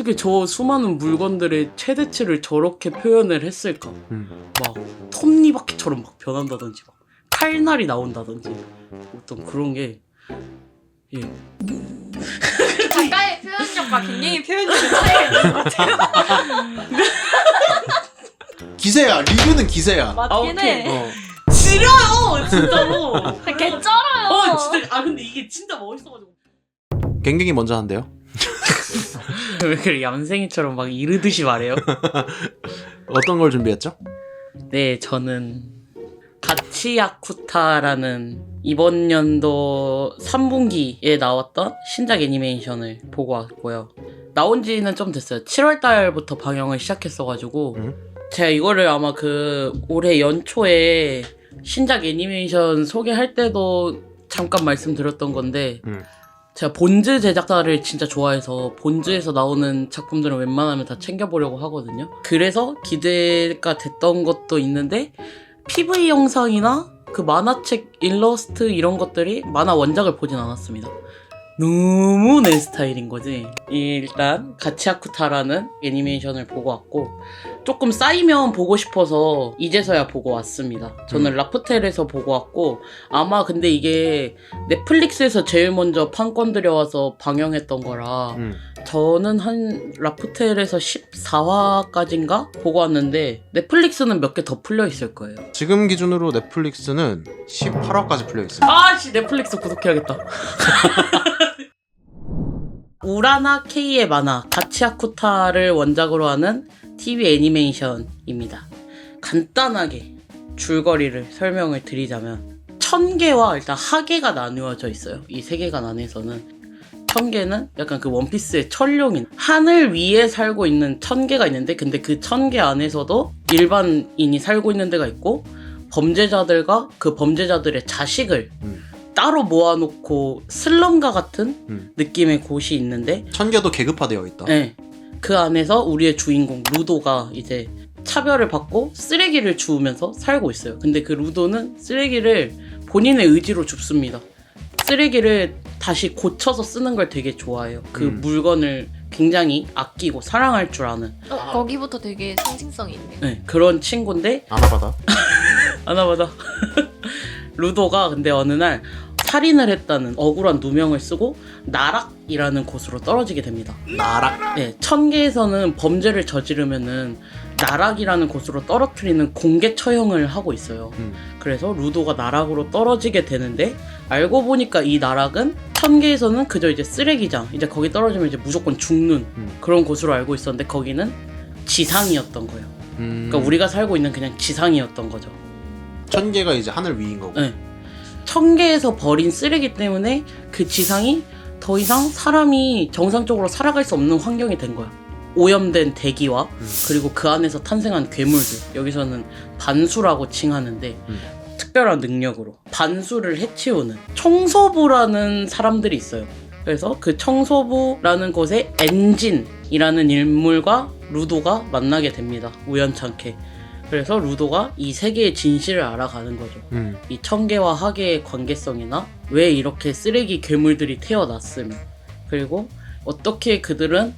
어떻게 저 수많은 물건들의 최대치를 저렇게 표현을 했을까? 음. 막 톱니바퀴처럼 막 변한다든지 막 칼날이 나온다든지 어떤 그런 게 예. 작가의 표현력과 갱년이 표현력의 차이가 있는. 기세야 리뷰는 기세야. 맞긴 오케이. 해. 어. 지려요 진짜로. 개 쩔어요. 어 진짜 아 근데 이게 진짜 멋있어가지고. 갱갱이 먼저 한대요. 왜 그래 얌생이처럼 막 이르듯이 말해요? 어떤 걸 준비했죠? 네, 저는 가치야쿠타라는 이번 연도 3분기에 나왔던 신작 애니메이션을 보고 왔고요. 나온 지는 좀 됐어요. 7월 달부터 방영을 시작했어가지고 음. 제가 이거를 아마 그 올해 연초에 신작 애니메이션 소개할 때도 잠깐 말씀드렸던 건데 음. 제가 본즈 제작사를 진짜 좋아해서 본즈에서 나오는 작품들은 웬만하면 다 챙겨보려고 하거든요. 그래서 기대가 됐던 것도 있는데 PV 영상이나 그 만화책 일러스트 이런 것들이 만화 원작을 보진 않았습니다. 너무 내 스타일인 거지. 일단 가치아쿠타라는 애니메이션을 보고 왔고 조금 쌓이면 보고 싶어서 이제서야 보고 왔습니다. 저는 음. 라프텔에서 보고 왔고 아마 근데 이게 넷플릭스에서 제일 먼저 판권 들여와서 방영했던 거라 음. 저는 한 라프텔에서 14화까지인가 보고 왔는데 넷플릭스는 몇 개 더 풀려 있을 거예요. 지금 기준으로 넷플릭스는 18화까지 풀려 있습니다. 아씨 넷플릭스 구독해야겠다. 우라나 K의 만화 가치아쿠타를 원작으로 하는 TV 애니메이션입니다. 간단하게 줄거리를 설명을 드리자면 천 개와 일단 하계가 나누어져 있어요. 이 세계관 안에서는 천 개는 약간 그 원피스의 천룡인 하늘 위에 살고 있는 천 개가 있는데 근데 그 천개 안에서도 일반인이 살고 있는 데가 있고 범죄자들과 그 범죄자들의 자식을 음. 따로 모아놓고 슬럼과 같은 음. 느낌의 곳이 있는데 천 개도 계급화되어 있다. 네. 그 안에서 우리의 주인공 루도가 이제 차별을 받고 쓰레기를 주우면서 살고 있어요. 근데 그 루도는 쓰레기를 본인의 의지로 줍습니다. 쓰레기를 다시 고쳐서 쓰는 걸 되게 좋아해요. 그 음. 물건을 굉장히 아끼고 사랑할 줄 아는 어, 거기부터 되게 상징성이 있네요. 네, 그런 친구인데 아나바다. 하나마다 루도가 근데 어느 날 살인을 했다는 억울한 누명을 쓰고 나락이라는 곳으로 떨어지게 됩니다. 나락. 네, 천계에서는 범죄를 저지르면은 나락이라는 곳으로 떨어뜨리는 공개 처형을 하고 있어요. 음. 그래서 루도가 나락으로 떨어지게 되는데 알고 보니까 이 나락은 천계에서는 그저 이제 쓰레기장, 이제 거기 떨어지면 이제 무조건 죽는 음. 그런 곳으로 알고 있었는데 거기는 지상이었던 거예요. 음. 그러니까 우리가 살고 있는 그냥 지상이었던 거죠. 천 개가 이제 하늘 위인 거고. 네. 천계에서 버린 쓰레기 때문에 그 지상이 더 이상 사람이 정상적으로 살아갈 수 없는 환경이 된 거야. 오염된 대기와 음. 그리고 그 안에서 탄생한 괴물들. 여기서는 반수라고 칭하는데 음. 특별한 능력으로 반수를 해치우는 청소부라는 사람들이 있어요. 그래서 그 청소부라는 곳에 엔진이라는 인물과 루도가 만나게 됩니다. 우연찮게. 그래서 루도가 이 세계의 진실을 알아가는 거죠. 음. 이 청계와 하계의 관계성이나 왜 이렇게 쓰레기 괴물들이 태어났음 그리고 어떻게 그들은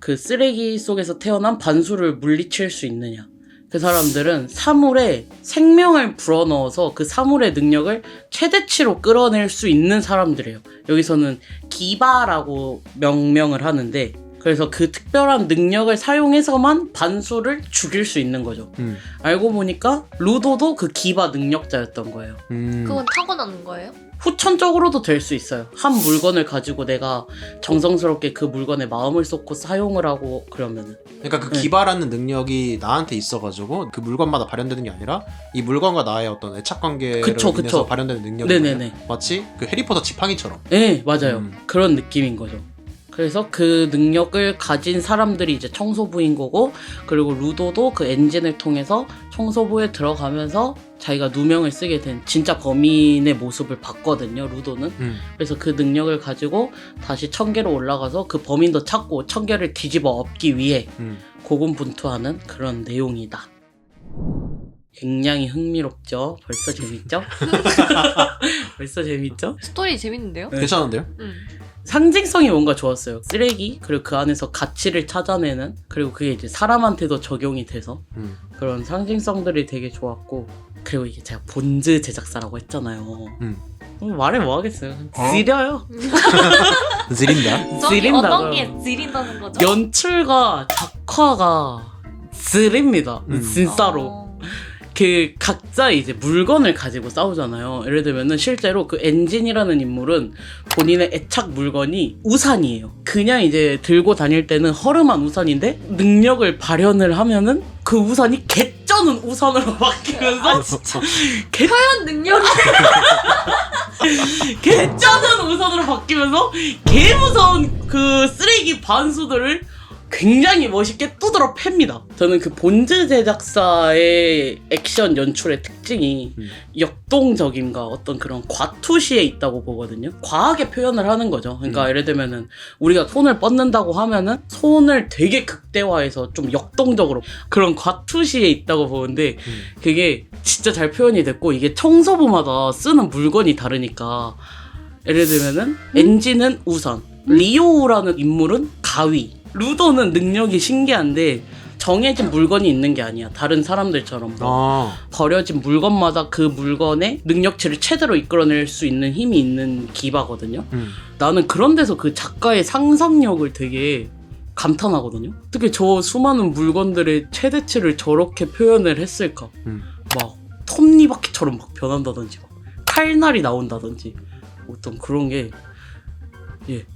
그 쓰레기 속에서 태어난 반수를 물리칠 수 있느냐 그 사람들은 사물에 생명을 불어넣어서 그 사물의 능력을 최대치로 끌어낼 수 있는 사람들이에요 여기서는 기바라고 명명을 하는데 그래서 그 특별한 능력을 사용해서만 반수를 죽일 수 있는 거죠 음. 알고 보니까 루도도 그 기바 능력자였던 거예요. 음. 그건 타고나는 거예요? 후천적으로도 될 수 있어요. 한 물건을 가지고 내가 정성스럽게 그 물건에 마음을 쏟고 사용을 하고 그러면은. 그러니까 그 네. 기바라는 능력이 나한테 있어가지고 그 물건마다 발현되는 게 아니라 이 물건과 나의 어떤 애착 관계로 그쵸, 인해서 그쵸. 발현되는 능력이 네네네. 마치 그 해리포터 지팡이처럼. 네, 맞아요. 음. 그런 느낌인 거죠. 그래서 그 능력을 가진 사람들이 이제 청소부인 거고, 그리고 루도도 그 엔진을 통해서 청소부에 들어가면서 자기가 누명을 쓰게 된 진짜 범인의 모습을 봤거든요, 루도는. 음. 그래서 그 능력을 가지고 다시 천계로 올라가서 그 범인도 찾고 천계를 뒤집어 엎기 위해 음. 고군분투하는 그런 내용이다. 굉장히 흥미롭죠? 벌써 재밌죠? 벌써 재밌죠? 스토리 재밌는데요? 네. 괜찮은데요? 음. 상징성이 뭔가 좋았어요. 쓰레기 그리고 그 안에서 가치를 찾아내는 그리고 그게 이제 사람한테도 적용이 돼서 음. 그런 상징성들이 되게 좋았고 그리고 이게 제가 본즈 제작사라고 했잖아요. 음. 음, 말해 뭐 하겠어요. 지려요. 느린다. 저기 지린다고요. 어떤 게 지린다는 거죠? 연출과 작화가 지립니다. 음. 진짜로. 어. 그 각자 이제 물건을 가지고 싸우잖아요. 예를 들면은 실제로 그 엔진이라는 인물은 본인의 애착 물건이 우산이에요. 그냥 이제 들고 다닐 때는 허름한 우산인데 능력을 발현을 하면은 그 우산이 개쩌는 우산으로 바뀌면서 아 진짜 개, 표현 능력이 개쩌는 우산으로 바뀌면서 개 무서운 그 쓰레기 반수들을 굉장히 멋있게 두드러 팹니다. 저는 그 본즈 제작사의 액션 연출의 특징이 음. 역동적임과 어떤 그런 과투시에 있다고 보거든요. 과하게 표현을 하는 거죠. 그러니까 음. 예를 들면은 우리가 손을 뻗는다고 하면은 손을 되게 극대화해서 좀 역동적으로 그런 과투시에 있다고 보는데 음. 그게 진짜 잘 표현이 됐고 이게 청소부마다 쓰는 물건이 다르니까 예를 들면은 엔진은 우산, 리오라는 인물은 가위, 루도는 능력이 신기한데 정해진 물건이 있는 게 아니야. 다른 사람들처럼 뭐 아. 버려진 물건마다 그 물건의 능력치를 최대로 이끌어낼 수 있는 힘이 있는 기바거든요. 음. 나는 그런 데서 그 작가의 상상력을 되게 감탄하거든요. 어떻게 저 수많은 물건들의 최대치를 저렇게 표현을 했을까? 음. 막 톱니바퀴처럼 막 변한다든지 막 칼날이 나온다든지 어떤 그런 게 예.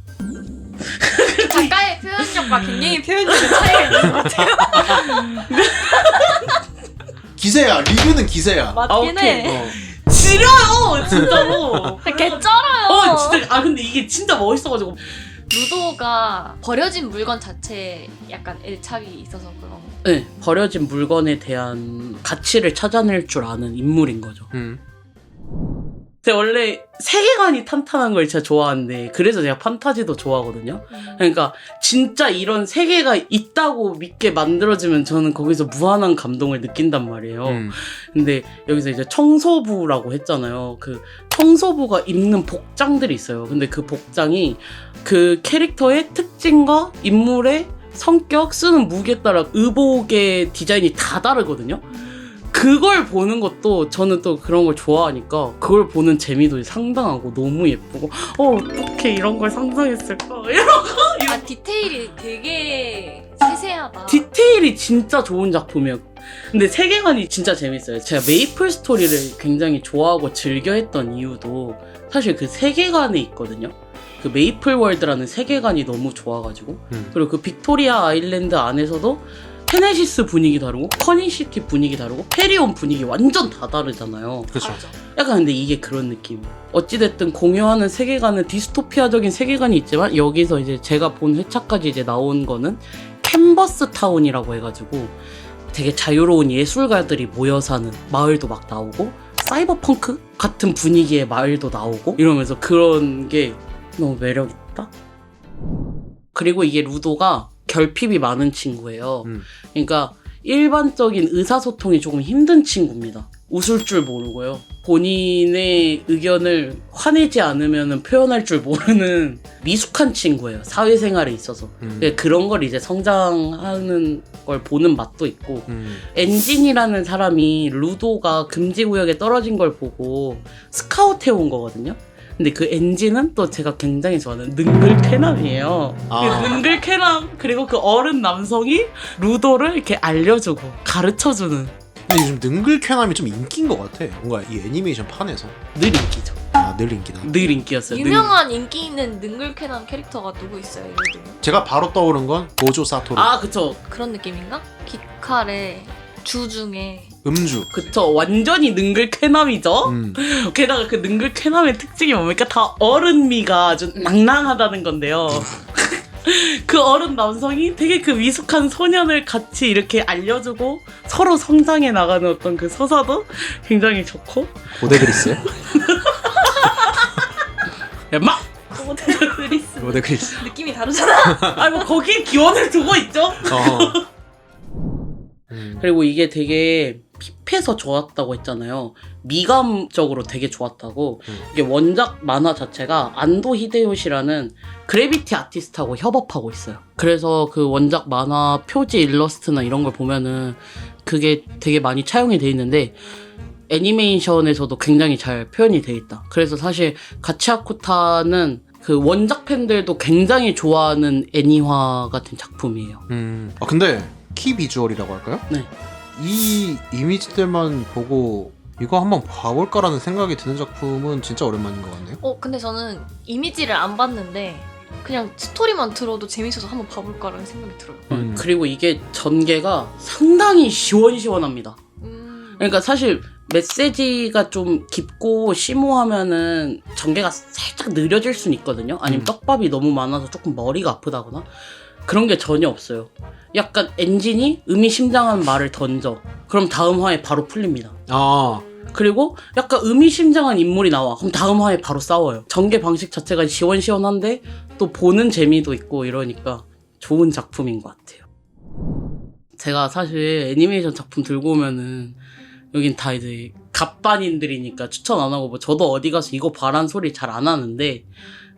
표현력과 갱년이 표현력의 차이가 있는 것 같아요. 기세야. 리뷰는 기세야. 맞긴. 해. 어. 지려요 진짜로. 개 쩔어요. 어 진짜 아 근데 이게 진짜 멋있어가지고 루도가 버려진 물건 자체에 약간 애착이 있어서 그런 거. 네 버려진 물건에 대한 가치를 찾아낼 줄 아는 인물인 거죠. 음. 제가 원래 세계관이 탄탄한 걸 진짜 좋아하는데 그래서 제가 판타지도 좋아하거든요. 그러니까 진짜 이런 세계가 있다고 믿게 만들어지면 저는 거기서 무한한 감동을 느낀단 말이에요. 음. 근데 여기서 이제 청소부라고 했잖아요. 그 청소부가 입는 복장들이 있어요. 근데 그 복장이 그 캐릭터의 특징과 인물의 성격, 쓰는 무게에 따라 의복의 디자인이 다 다르거든요. 그걸 보는 것도 저는 또 그런 걸 좋아하니까 그걸 보는 재미도 상당하고 너무 예쁘고 어 어떻게 이런 걸 상상했을까 이런 아 디테일이 되게 세세하다. 디테일이 진짜 좋은 작품이에요. 근데 세계관이 진짜 재밌어요. 제가 메이플 스토리를 굉장히 좋아하고 즐겨 했던 이유도 사실 그 세계관에 있거든요. 그 메이플 월드라는 세계관이 너무 좋아가지고 음. 그리고 그 빅토리아 아일랜드 안에서도 테네시스 분위기 다르고 커닝시티 분위기 다르고 페리온 분위기 완전 다 다르잖아요. 그렇죠. 약간 근데 이게 그런 느낌이에요. 어찌됐든 공유하는 세계관은 디스토피아적인 세계관이 있지만 여기서 이제 제가 본 회차까지 이제 나온 거는 캔버스 타운이라고 해가지고 되게 자유로운 예술가들이 모여 사는 마을도 막 나오고 사이버 펑크 같은 분위기의 마을도 나오고 이러면서 그런 게 너무 매력있다. 그리고 이게 루도가 결핍이 많은 친구예요. 음. 그러니까 일반적인 의사소통이 조금 힘든 친구입니다. 웃을 줄 모르고요. 본인의 의견을 화내지 않으면 표현할 줄 모르는 미숙한 친구예요. 사회생활에 있어서. 음. 그런 걸 이제 성장하는 걸 보는 맛도 있고 음. 엔진이라는 사람이 루도가 금지구역에 떨어진 걸 보고 스카우트 해온 거거든요. 근데 그 엔진은 또 제가 굉장히 좋아하는 능글 쾌남이에요. 아. 그 능글 쾌남 그리고 그 어른 남성이 루도를 이렇게 알려주고 가르쳐주는 근데 요즘 능글 쾌남이 좀 인기인 것 같아. 뭔가 이 애니메이션 판에서. 늘 인기죠. 아, 늘 인기다. 늘 인기였어요. 늘. 유명한 인기 있는 능글캐남 캐릭터가 누구 있어요? 예를 들면 제가 바로 떠오른 건 고조 사토루. 아 그쵸 그런 느낌인가? 기칼의 주 중에 음주. 그쵸 완전히 능글 쾌남이죠. 음. 게다가 그 능글 쾌남의 특징이 뭡니까? 다 어른미가 아주 낭낭하다는 건데요. 그 어른 남성이 되게 그 미숙한 소년을 같이 이렇게 알려주고 서로 성장해 나가는 어떤 그 서사도 굉장히 좋고 고대 그리스요? 막 그리스 고대 그리스. 느낌이 다르잖아. 아이고 거기에 기원을 두고 있죠. 어. 음. 그리고 이게 되게 핍해서 좋았다고 했잖아요. 미감적으로 되게 좋았다고 음. 이게 원작 만화 자체가 안도 히데요시라는 그래비티 아티스트하고 협업하고 있어요. 그래서 그 원작 만화 표지 일러스트나 이런 걸 보면은 그게 되게 많이 차용이 돼 있는데 애니메이션에서도 굉장히 잘 표현이 돼 있다. 그래서 사실 가치아쿠타는 그 원작 팬들도 굉장히 좋아하는 애니화 같은 작품이에요. 음. 아 근데 키 비주얼이라고 할까요? 네. 이 이미지들만 보고 이거 한번 봐볼까라는 생각이 드는 작품은 진짜 오랜만인 것 같네요. 어 근데 저는 이미지를 안 봤는데 그냥 스토리만 들어도 재밌어서 한번 봐볼까라는 생각이 들어요. 음. 그리고 이게 전개가 상당히 시원시원합니다. 음. 그러니까 사실 메시지가 좀 깊고 심오하면은 전개가 살짝 느려질 수는 있거든요. 아니면 음. 떡밥이 너무 많아서 조금 머리가 아프다거나 그런 게 전혀 없어요. 약간 엔진이 의미심장한 말을 던져. 그럼 다음 화에 바로 풀립니다. 아 그리고 약간 의미심장한 인물이 나와. 그럼 다음 화에 바로 싸워요. 전개 방식 자체가 시원시원한데 또 보는 재미도 있고 이러니까 좋은 작품인 것 같아요. 제가 사실 애니메이션 작품 들고 오면은 여긴 다 이제 갑반인들이니까 추천 안 하고 뭐 저도 어디 가서 이거 봐란 소리 잘 안 하는데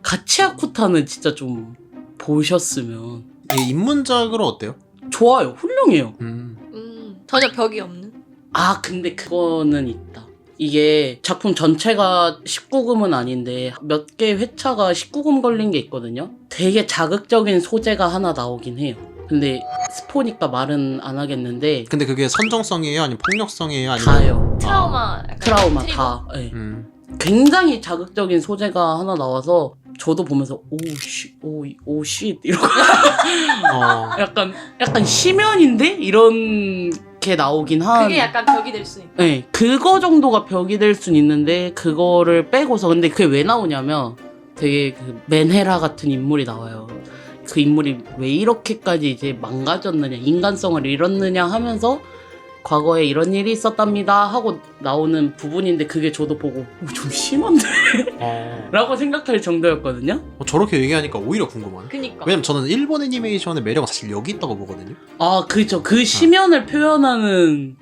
가치아쿠타는 진짜 좀 보셨으면 이 입문작으로 어때요? 좋아요. 훌륭해요. 음. 음. 전혀 벽이 없는. 아, 근데 그거는 있다. 이게 작품 전체가 19금은 아닌데 몇 개 회차가 19금 걸린 게 있거든요. 되게 자극적인 소재가 하나 나오긴 해요. 근데 스포니까 말은 안 하겠는데 근데 그게 선정성이에요, 아니면 폭력성이에요, 아니면 다요. 트라우마. 약간 트라우마 트리거? 다. 예. 음. 굉장히 자극적인 소재가 하나 나와서 저도 보면서 오씨 오오씨 이러고 어. 약간 약간 심연인데 이런 게 나오긴 한. 그게 약간 벽이 될 수 있는. 네, 그거 정도가 벽이 될 순 있는데 그거를 빼고서 근데 그게 왜 나오냐면 되게 그 맨헤라 같은 인물이 나와요. 그 인물이 왜 이렇게까지 이제 망가졌느냐, 인간성을 잃었느냐 하면서 과거에 이런 일이 있었답니다 하고 나오는 부분인데 그게 저도 보고 오, 좀 심한데? 어. 라고 생각할 정도였거든요. 어, 저렇게 얘기하니까 오히려 궁금하네. 그니까. 왜냐면 저는 일본 애니메이션의 매력은 사실 여기 있다고 보거든요. 아, 그죠. 그 심연을 표현하는.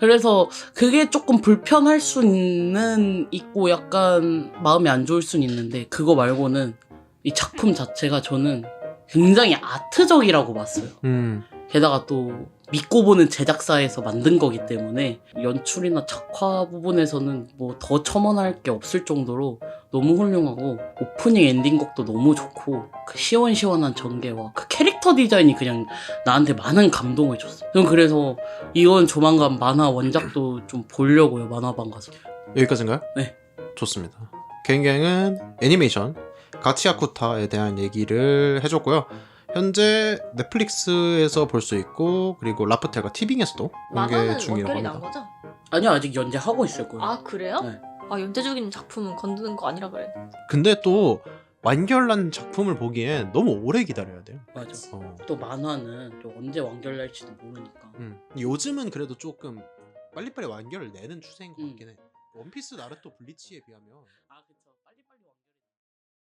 그래서 그게 조금 불편할 수는 있고 약간 마음이 안 좋을 수는 있는데 그거 말고는 이 작품 자체가 저는 굉장히 아트적이라고 봤어요. 음. 게다가 또 믿고 보는 제작사에서 만든 거기 때문에 연출이나 작화 부분에서는 뭐 더 첨언할 게 없을 정도로 너무 훌륭하고 오프닝 엔딩 곡도 너무 좋고 그 시원시원한 전개와 그 캐릭터 디자인이 그냥 나한테 많은 감동을 줬어. 저는 그래서 이건 조만간 만화 원작도 좀 보려고요 만화방 가서. 여기까지인가요? 네. 좋습니다. 개인갱은 애니메이션 가치아쿠타에 대한 얘기를 해줬고요. 현재 넷플릭스에서 볼 수 있고 그리고 라프텔과 티빙에서도 공개 만화는 중이라고 원결이 난 합니다. 거죠? 아니요 아직 연재하고 있을 거예요. 아 그래요? 네. 아 연재 중인 작품은 건드는 거 아니라 그래. 근데 또 완결난 작품을 보기엔 너무 오래 기다려야 돼요. 맞아. 어. 또 만화는 또 언제 완결날지도 모르니까. 음. 요즘은 그래도 조금 빨리빨리 완결을 내는 추세인 것 음. 같긴 해. 원피스, 나루토, 블리치에 비하면 아, 근데